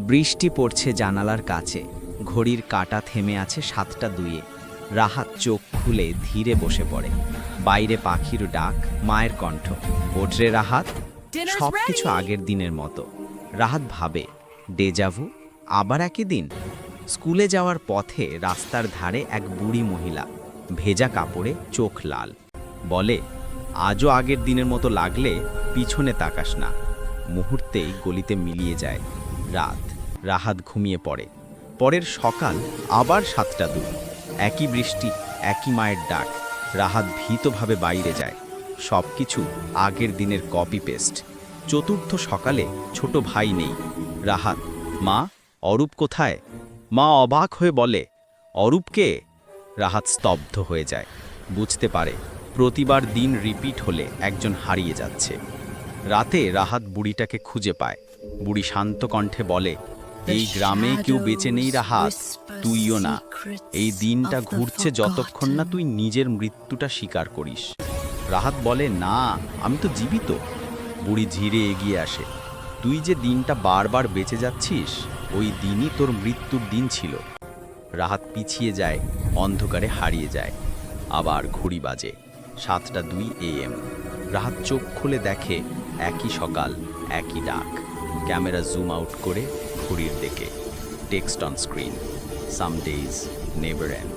বৃষ্টি পড়ছে জানালার কাছে। ঘড়ির কাঁটা থেমে আছে সাতটা দুইয়ে। রাহাত চোখ খুলে ধীরে বসে পড়ে। বাইরে পাখির ডাক মায়ের কণ্ঠ। ওঠরে রাহাত সব কিছু আগের দিনের মতো। রাহাত ভাবে ডেজাভু আবার একই দিন? স্কুলে যাওয়ার পথে রাস্তার ধারে এক বুড়ি মহিলা। ভেজা কাপড়ে চোখ লাল। বলে আজও আগের দিনের মতো লাগলে পিছনে তাকাস না। মুহূর্তেই গলিতে মিলিয়ে যায়। রাত, রাহাত ঘুমিয়ে পড়ে। পরের সকাল আবার সাতটা দূর একই বৃষ্টি, একই মায়ের ডাক। রাহাত ভীতভাবে বাইরে যায়। সব কিছু আগের দিনের কপি পেস্ট চতুর্থ সকালে ছোট ভাই নেই। রাহাত, মা, অরূপ কোথায়? মা অবাক হয়ে বলে অরূপকে রাহাত স্তব্ধ হয়ে যায়। বুঝতে পারে, প্রতিবার দিন রিপিট হলে একজন হারিয়ে যাচ্ছে। রাতে রাহাত বুড়িটাকে খুঁজে পায়। বুড়ি শান্ত কণ্ঠে বলে এই গ্রামে কেউ বেঁচে নেই রাহাত তুইও না। এই দিনটা ঘুরছে যতক্ষণ না তুই নিজের মৃত্যুটা স্বীকার করিস। রাহাত বলে না আমি তো জীবিত। বুড়ি ধীরে এগিয়ে আসে তুই যে দিনটা বারবার বেঁচে যাচ্ছিস ওই দিনই তোর মৃত্যুর দিন ছিল। রাহাত পিছিয়ে যায় অন্ধকারে হারিয়ে যায়। আবার ঘড়ি বাজে সাতটা দুই এ এম। রাহাত চোখ খুলে দেখে একই সকাল একই ডাক। ক্যামেরা জুম আউট করে ঘড়ির দিকে text on screen some days never end